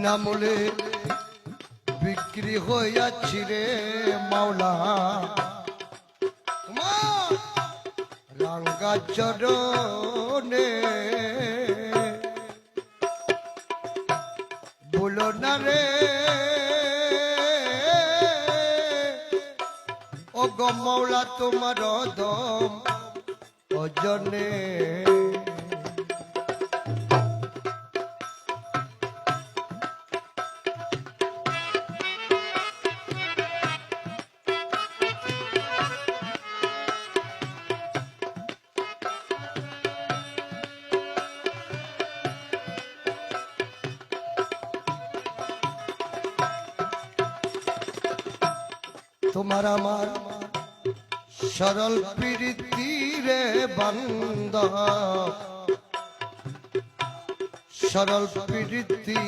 বিনামূলে বিক্রি হইয়াছি রে মাওলা। রাঙ্গা চরণে বলো না রে। ও মাওলা, তোমার দম অজনে। তোমার আমার সরল প্রীতি রে বন্ধ। সরল প্রীতি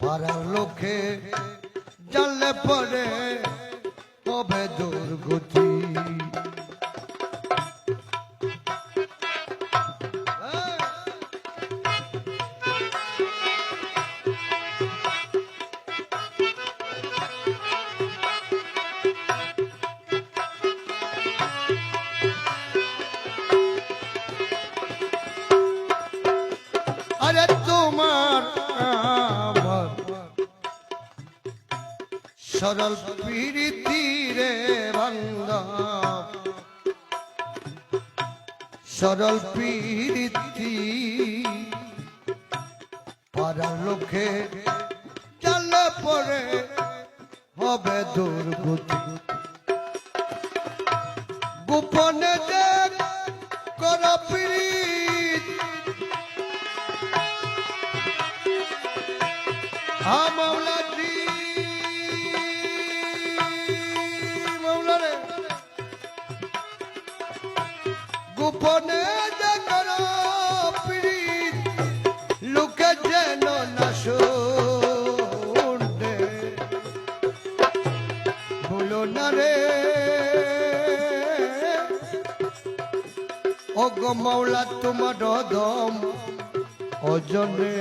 পাড়ার লোকে জানলে পরে কবে দুর্গতি। আরে তোমার আমার সরল প্রীতি রে সরল প্রীতি পাড়ার লোকে চালে পরে হবে দুর্গতি গোপনে দেখ কর গোপনে যে করো পীড়িত লোকে যেন না শুনতে। বলো না রে। ও মাওলা, তোমার দম অজনে।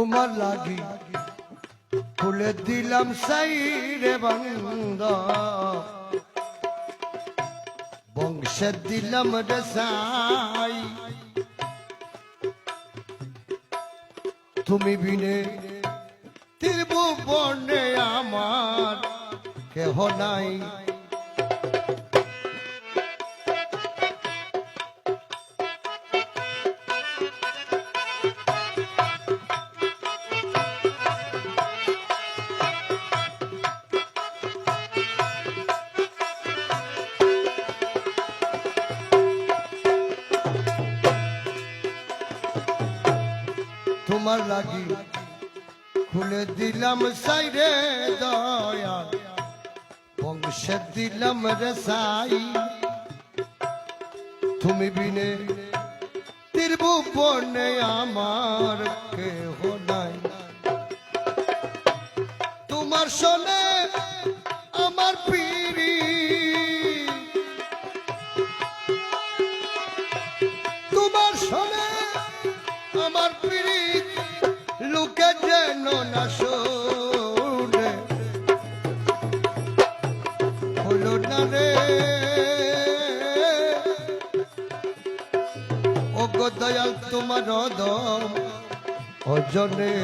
তোমার লাগি। খুলে দিলাম সাইরে বন্ধ। বংশে দিলাম রে সাই তুমি বিনে ত্রিভুবনে আমার কেহ নাই। তোমার লাগি। খুলে দিলাম সাইরে দয়া। বংশে দিলাম রে সাই। তুমি বিনে ত্রিভুবনে আমার কেহ নাই। তোমার শোনে দয়াল অজনে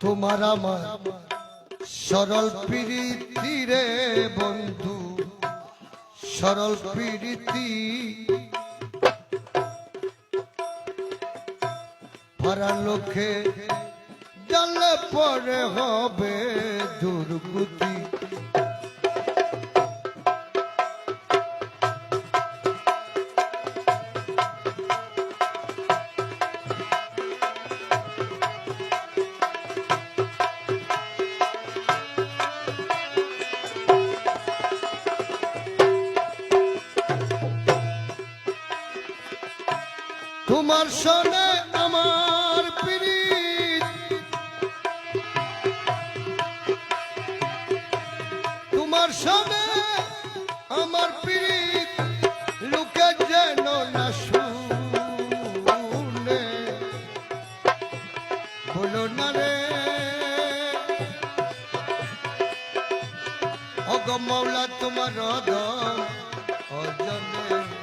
তোমার আমার সরল প্রীতি রে বন্ধু সরল প্রীতি। পাড়া লোকে জানলে পরে হবে দুর্গতি। তোমার সনে আমার পিরিত তোমার সনে আমার পিরিত লোকে যেন না শুনে। বলো না রে। অগ মৌলা তোমার অজনে।